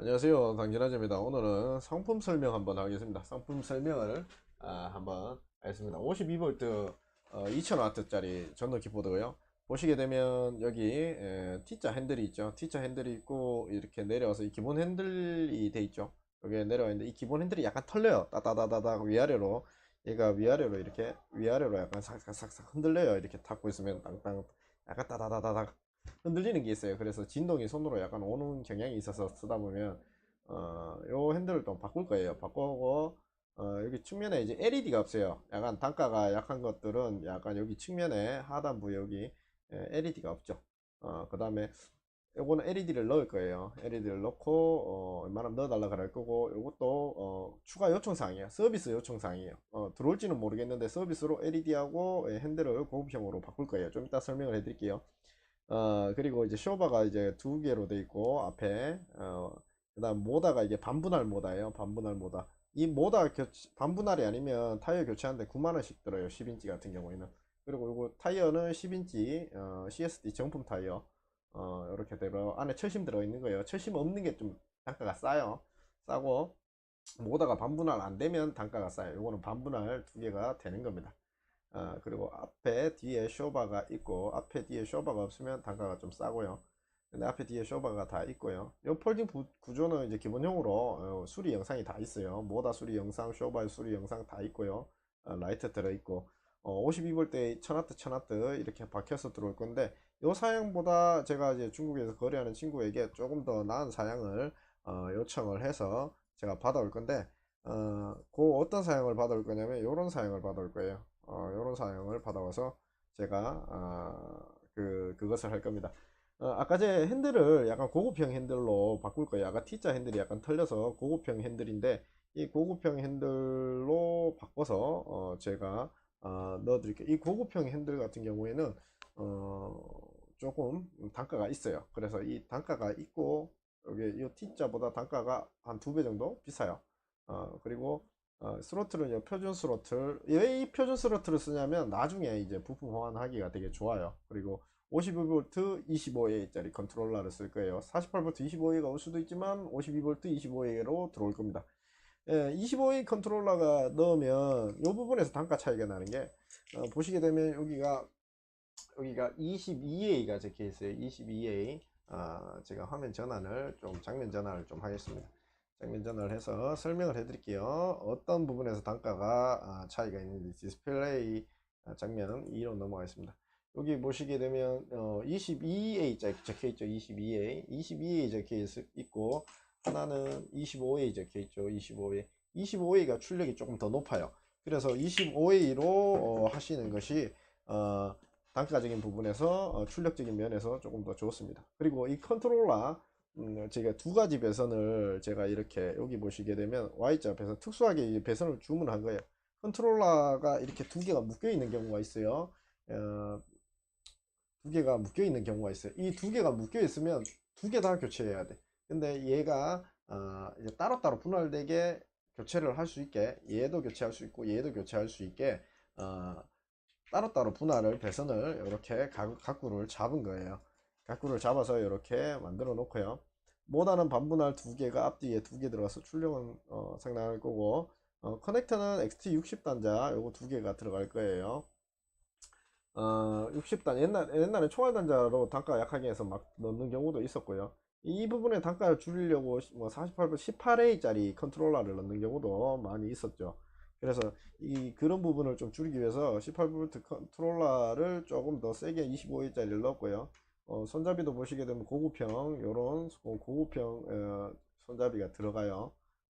안녕하세요. 당진아재입니다. 오늘은 상품 설명 한번 하겠습니다. 상품 설명을 아, 한번 하겠습니다. 52V 어, 2000W 짜리 전동 킥보드고요. 보시게 되면 여기 에, T자 핸들이 있죠. T자 핸들이 있고 이렇게 내려와서 이 기본 핸들이 돼 있죠. 여기 내려와 있는데 이 기본 핸들이 약간 털려요. 따다다다다 위아래로. 얘가 위아래로 이렇게 위아래로 약간 삭삭삭삭 흔들려요. 이렇게 닫고 있으면 땅땅 약간 따다다다다 흔들리는 게 있어요. 그래서 진동이 손으로 약간 오는 경향이 있어서 쓰다 보면 어, 요 핸들을 좀 바꿀 거예요. 바꾸고 어, 여기 측면에 이제 LED가 없어요. 약간 단가가 약한 것들은 약간 여기 측면에 하단부 여기 LED가 없죠. 어, 그 다음에 요거는 LED를 넣을 거예요. LED를 넣고 어, 웬만하면 넣어달라 그럴 거고 요것도 어, 추가 요청사항이에요. 서비스 요청사항이에요. 어, 들어올지는 모르겠는데 서비스로 LED하고 핸들을 고급형으로 바꿀 거예요. 좀 이따 설명을 해 드릴게요. 어, 그리고 이제 쇼바가 이제 두 개로 돼 있고 앞에 어, 그다음 모다가 이게 반분할 모다예요. 반분할 모다. 이 모다 교체, 반분할이 아니면 타이어 교체하는데 9만 원씩 들어요. 10인치 같은 경우에는. 그리고 이거 타이어는 10인치 어, CSD 정품 타이어. 어, 이렇게 들어 안에 철심 들어 있는 거예요. 철심 없는 게 좀 단가가 싸요. 싸고 모다가 반분할 안 되면 단가가 싸요. 이거는 반분할 두 개가 되는 겁니다. 아, 그리고 앞에 뒤에 쇼바가 있고 앞에 뒤에 쇼바가 없으면 단가가 좀 싸고요. 근데 앞에 뒤에 쇼바가 다 있고요. 이 폴딩 구조는 이제 기본형으로 어, 수리 영상이 다 있어요. 모다 수리 영상 쇼바 수리 영상 다 있고요. 어, 라이트 들어있고. 어, 52V 1000W 1000W 이렇게 박혀서 들어올 건데 이 사양보다 제가 이제 중국에서 거래하는 친구에게 조금 더 나은 사양을 어, 요청을 해서 제가 받아올 건데 어, 그 어떤 사양을 받아올 거냐면 이런 사양을 받아올 거예요 어, 이런 사양을 받아와서 제가 어, 그 그것을 할 겁니다. 어, 아까 제 핸들을 약간 고급형 핸들로 바꿀 거예요. 아까 T자 핸들이 약간 털려서 고급형 핸들인데 이 고급형 핸들로 바꿔서 어, 제가 어, 넣어드릴게요. 이 고급형 핸들 같은 경우에는 어, 조금 단가가 있어요. 그래서 이 단가가 있고 여기 이 T자보다 단가가 한 두 배 정도 비싸요. 어, 그리고 어, 스로틀은 표준 스로틀. 왜 이 표준 스로틀을 쓰냐면 나중에 이제 부품 호환하기가 되게 좋아요. 그리고 52V 25A 짜리 컨트롤러를 쓸 거예요. 48V 25A가 올 수도 있지만 52V 25A로 들어올 겁니다. 예, 25A 컨트롤러가 넣으면 이 부분에서 단가 차이가 나는 게 어, 보시게 되면 여기가 여기가 22A가 적혀 있어요. 22A 아, 제가 화면 전환을 좀 장면 전환을 좀 하겠습니다 장면 전환을 해서 설명을 해 드릴게요. 어떤 부분에서 단가가 아, 차이가 있는지 디스플레이 아, 장면 2로 넘어가겠습니다. 여기 보시게 되면 22A 적혀 있죠. 22A 22A 적혀 있고 하나는 25A 적혀 있죠. 25A 25A가 출력이 조금 더 높아요. 그래서 25A로 어, 하시는 것이 어, 단가적인 부분에서 어, 출력적인 면에서 조금 더 좋습니다. 그리고 이 컨트롤러 음, 제가 두 가지 배선을 제가 이렇게 여기 보시게 되면 Y자 배선 특수하게 배선을 주문한 거예요. 컨트롤러가 이렇게 두 개가 묶여 있는 경우가 있어요. 어, 두 개가 묶여 있는 경우가 있어요. 이 두 개가 묶여 있으면 두 개 다 교체해야 돼. 근데 얘가 어, 이제 따로따로 분할되게 교체를 할 수 있게 얘도 교체할 수 있고 얘도 교체할 수 있게 어, 따로따로 분할을 배선을 이렇게 각구를 잡은 거예요. 각구를 잡아서 이렇게 만들어 놓고요 모다는 반분할 두 개가 앞뒤에 두 개 들어가서 출력은 어, 상당할 거고 어, 커넥터는 XT60 단자 요거 두 개가 들어갈 거예요. 어, 60단 옛날 옛날에 총알 단자로 단가 약하게 해서 막 넣는 경우도 있었고요. 이 부분에 단가를 줄이려고 뭐 48분 18A 짜리 컨트롤러를 넣는 경우도 많이 있었죠. 그래서 이 그런 부분을 좀 줄이기 위해서 18V 컨트롤러를 조금 더 세게 25A 짜리를 넣었고요 어, 손잡이도 보시게 되면 고급형 요런 고급형 어, 손잡이가 들어가요.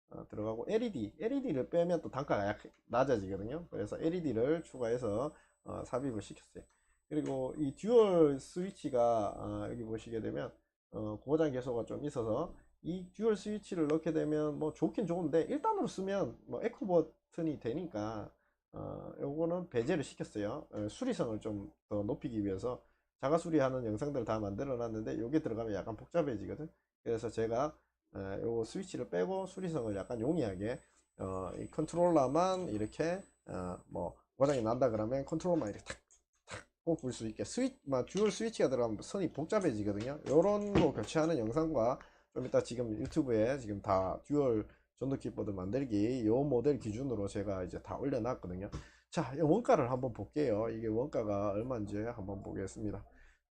어, 들어가고 LED LED를 빼면 또 단가가 약, 낮아지거든요. 그래서 LED를 추가해서 어, 삽입을 시켰어요. 그리고 이 듀얼 스위치가 어, 여기 보시게 되면 어, 고장 개소가 좀 있어서 이 듀얼 스위치를 넣게 되면 뭐 좋긴 좋은데 1단으로 쓰면 뭐 에코 버튼이 되니까 어, 요거는 배제를 시켰어요. 어, 수리성을 좀 더 높이기 위해서 자가 수리하는 영상들을 다 만들어 놨는데 여기 들어가면 약간 복잡해지거든 그래서 제가 어, 요 스위치를 빼고 수리성을 약간 용이하게 어, 이 컨트롤러만 이렇게 어, 뭐 고장이 난다 그러면 컨트롤만 이렇게 탁탁 꼽을 수 있게 스위치 막 듀얼 스위치가 들어가면 선이 복잡해지거든요 요런 거 교체하는 영상과 좀 이따 지금 유튜브에 지금 다 듀얼 전도 킥보드 만들기 요 모델 기준으로 제가 이제 다 올려놨거든요. 자, 이 원가를 한번 볼게요. 이게 원가가 얼마인지 한번 보겠습니다.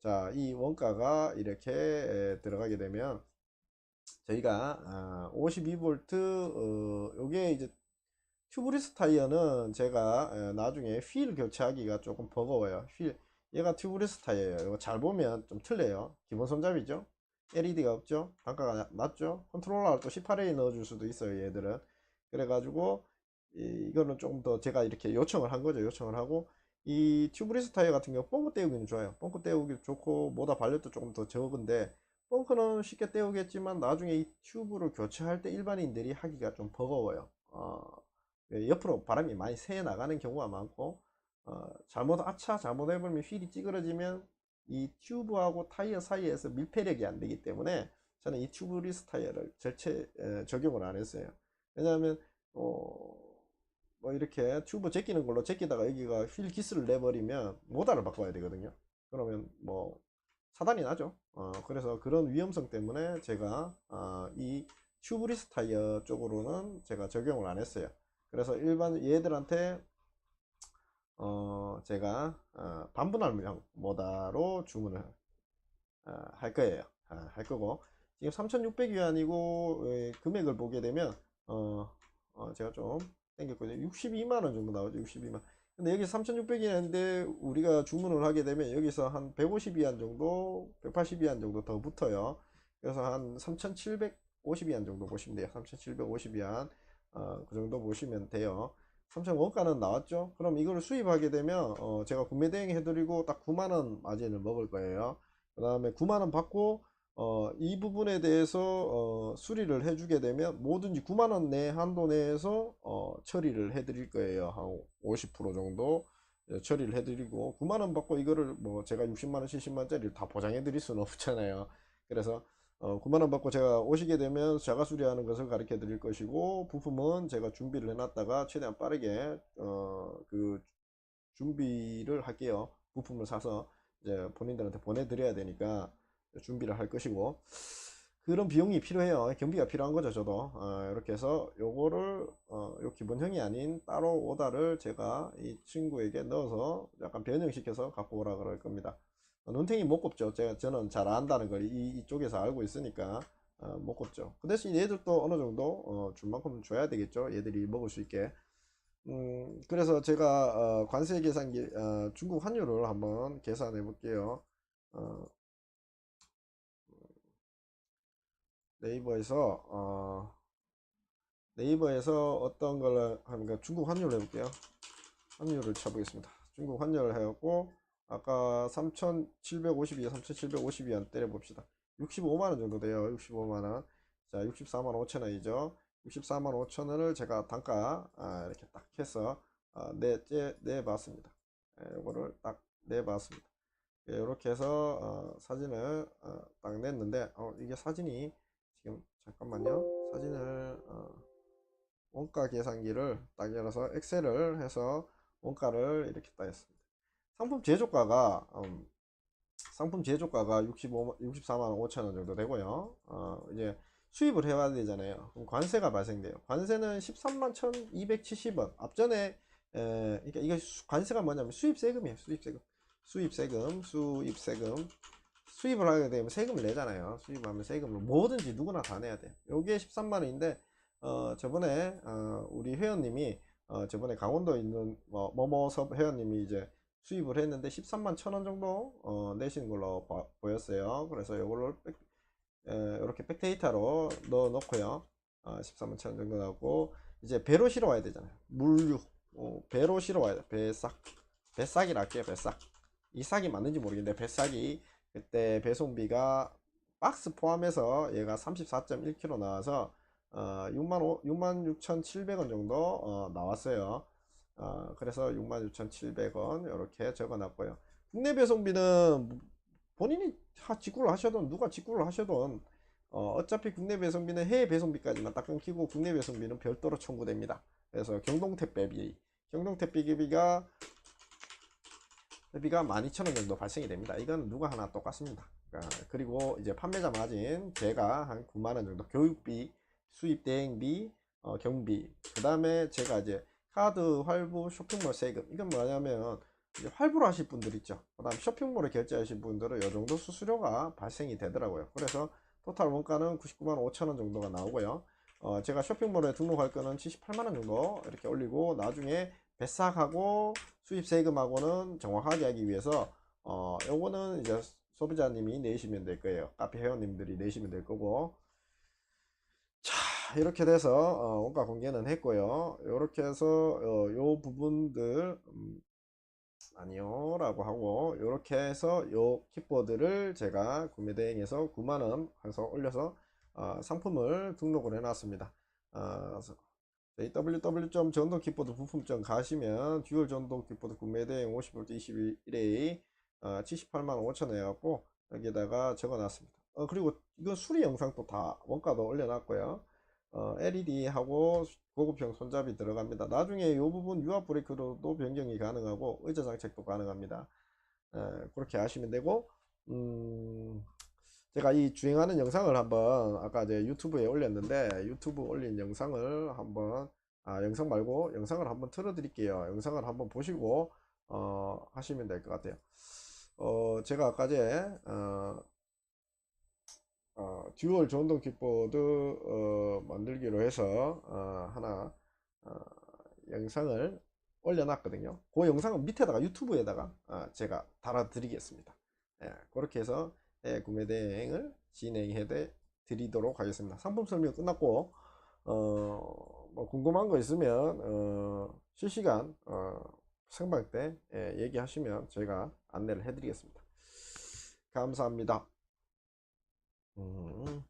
자, 이 원가가 이렇게 에, 들어가게 되면 저희가 아, 52V 어, 요게 이제 튜브리스 타이어는 제가 에, 나중에 휠 교체하기가 조금 버거워요. 휠 얘가 튜브리스 타이어예요. 이거 잘 보면 좀 틀려요. 기본 손잡이죠. LED가 없죠. 단가가 나- 낮죠. 컨트롤러를 또 18A 넣어줄 수도 있어요. 얘들은. 그래가지고 이, 이거는 조금 더 제가 이렇게 요청을 한 거죠. 요청을 하고 이 튜브리스 타이어 같은 경우 뻥크 떼우기는 좋아요. 뻥크 떼우기 좋고 모다 발열도 조금 더 적은데 뻥크는 쉽게 떼우겠지만 나중에 이 튜브를 교체할 때 일반인들이 하기가 좀 버거워요. 어, 예, 옆으로 바람이 많이 새 나가는 경우가 많고 어, 잘못 아차 잘못 해버리면 휠이 찌그러지면 이 튜브하고 타이어 사이에서 밀폐력이 안 되기 때문에 저는 이 튜브리스 타이어를 절체 에, 적용을 안 했어요. 왜냐하면 어, 뭐 이렇게 튜브 제끼는 걸로 제끼다가 여기가 휠 기스를 내버리면 모다를 바꿔야 되거든요. 그러면 뭐 사단이 나죠. 어, 그래서 그런 위험성 때문에 제가 어, 이 튜브리스 타이어 쪽으로는 제가 적용을 안 했어요. 그래서 일반 얘들한테 어, 제가 어, 반분할형 모다로 주문을 어, 할 거예요. 아, 할 거고 지금 3,600위안이고 금액을 보게 되면 어, 어, 제가 좀 땡겼거든요. 62만 원 정도 나오죠. 62만. 근데 여기 3,600위안인데 우리가 주문을 하게 되면 여기서 한 150위안 정도, 180위안 정도 더 붙어요. 그래서 한 3,750위안 정도 보시면 돼요. 3,750위안 어, 그 정도 보시면 돼요. 3,000 원가는 나왔죠. 그럼 이거를 수입하게 되면 어, 제가 구매 대행 해드리고 딱 9만 원 마진을 먹을 거예요. 그 다음에 9만 원 받고 어, 이 부분에 대해서 어, 수리를 해주게 되면 뭐든지 9만 원 내 한도 내에서 어, 처리를 해드릴 거예요. 한 50% 정도 예, 처리를 해드리고 9만 원 받고 이거를 뭐 제가 60만 원, 70만 원짜리를 다 보장해 드릴 수는 없잖아요. 그래서 어, 9만 원 받고 제가 오시게 되면 자가 수리하는 것을 가르쳐 드릴 것이고 부품은 제가 준비를 해놨다가 최대한 빠르게 어, 그 준비를 할게요. 부품을 사서 이제 본인들한테 보내드려야 되니까 준비를 할 것이고 그런 비용이 필요해요. 경비가 필요한 거죠, 저도. 어, 이렇게 해서 요거를 어, 요 기본형이 아닌 따로 오다를 제가 이 친구에게 넣어서 약간 변형시켜서 갖고 오라 그럴 겁니다. 어, 눈탱이 못 꼽죠. 제가 저는 잘 안다는 걸 이, 이쪽에서 알고 있으니까 어, 못 꼽죠. 그 대신 얘들도 어느 정도 어, 줄 만큼 줘야 되겠죠. 얘들이 먹을 수 있게. 음, 그래서 제가 어, 관세 계산기 어, 중국 환율을 한번 계산해 볼게요. 어, 네이버에서 어, 네이버에서 어떤 걸 하니까 중국 환율 해볼게요. 환율을 쳐보겠습니다. 중국 환율을 해갖고 아까 3,752, 3,752원 때려봅시다. 65만원 정도 돼요. 65만원. 자, 64만 5천원이죠. 64만 5천원을 제가 단가 아, 이렇게 딱 해서 아, 내, 내, 내봤습니다. 예, 이거를 딱 내봤습니다. 예, 이렇게 해서 어, 사진을 어, 딱 냈는데 어, 이게 사진이 지금 잠깐만요. 사진을 어, 원가 계산기를 딱 열어서 엑셀을 해서 원가를 이렇게 딱 했습니다. 상품 제조가가 음, 상품 제조가가 65, 64만 5천 원 정도 되고요. 어, 이제 수입을 해야 되잖아요. 그럼 관세가 발생돼요. 관세는 13만 1,270원. 앞전에 에, 그러니까 수- 관세가 뭐냐면 수입 세금이에요. 수입 세금. 수입 세금, 수입 세금. 수입을 하게 되면 세금을 내잖아요. 수입하면 세금을 뭐든지 누구나 다 내야 돼. 요게 13만 원인데 어, 저번에 어, 우리 회원님이 어, 저번에 강원도에 있는 뭐, 뭐뭐섭 회원님이 이제 수입을 했는데 13만 천 원 정도 어, 내시는 걸로 봐- 보였어요. 그래서 요걸로 백, 에, 이렇게 백데이터로 넣어 놓고요. 어, 13만 천 원 정도 나오고 이제 배로 실어 와야 되잖아요. 물류 어, 배로 실어 와야 돼. 배싹 배싹이라 할게요. 배싹 이 싹이 맞는지 모르겠는데 배싹이 그때 배송비가 박스 포함해서 얘가 34.1kg 나와서 어, 6만 5, 66,700원 정도 어, 나왔어요. 어, 그래서 66,700원 이렇게 적어놨고요. 국내 배송비는 본인이 하- 직구를 하셔도 누가 직구를 하셔도 어, 어차피 국내 배송비는 해외 배송비까지만 딱 끊기고 국내 배송비는 별도로 청구됩니다. 그래서 경동택배비, 경동택배비가 회비가 12,000원 정도 발생이 됩니다. 이건 누가 하나 똑같습니다. 아, 그리고 이제 판매자 마진 제가 한 9만 원 정도 교육비, 수입 대행비, 어, 경비. 그 다음에 제가 이제 카드 활부 쇼핑몰 세금. 이건 뭐냐면 이제 활부로 하실 분들 있죠. 그 다음 쇼핑몰에 결제하신 분들은 이 정도 수수료가 발생이 되더라고요. 그래서 토탈 원가는 99만 5천 원 정도가 나오고요. 어, 제가 쇼핑몰에 등록할 거는 78만 원 정도 이렇게 올리고 나중에 배삭하고 수입 세금하고는 정확하게 하기 위해서 어, 요거는 이제 소비자님이 내시면 될 거예요. 카페 회원님들이 내시면 될 거고. 자, 이렇게 돼서 어, 원가 공개는 했고요. 이렇게 해서 어, 요 부분들 음, 아니요 라고 하고 이렇게 해서 요 킥보드를 제가 구매 대행해서 9만원 해서 올려서 어, 상품을 등록을 해 놨습니다 어, www.전동 킥보드 부품점 가시면 듀얼 전동 킥보드 구매 대행 50V 21A 어, 78만 5천 원 해갖고 여기다가 적어 놨습니다 어, 그리고 이거 수리 영상도 다 원가도 올려 놨고요 어, LED하고 고급형 손잡이 들어갑니다. 나중에 이 부분 유압 브레이크로도 변경이 가능하고 의자 장착도 가능합니다. 에, 그렇게 하시면 되고 음, 제가 이 주행하는 영상을 한번 아까 이제 유튜브에 올렸는데 유튜브 올린 영상을 한번 아 영상 말고 영상을 한번 틀어 드릴게요. 영상을 한번 보시고 어, 하시면 될 것 같아요. 어, 제가 아까 제 어, 어, 듀얼 전동 킥보드 어, 만들기로 해서 어, 하나 어, 영상을 올려놨거든요. 그 영상은 밑에다가 유튜브에다가 어, 제가 달아 드리겠습니다. 예, 그렇게 해서 예, 구매 대행을 진행해 드리도록 하겠습니다. 상품 설명 끝났고 어, 뭐 궁금한 거 있으면 어, 실시간 어, 생방 때 예, 얘기하시면 저희가 안내를 해드리겠습니다. 감사합니다. 음.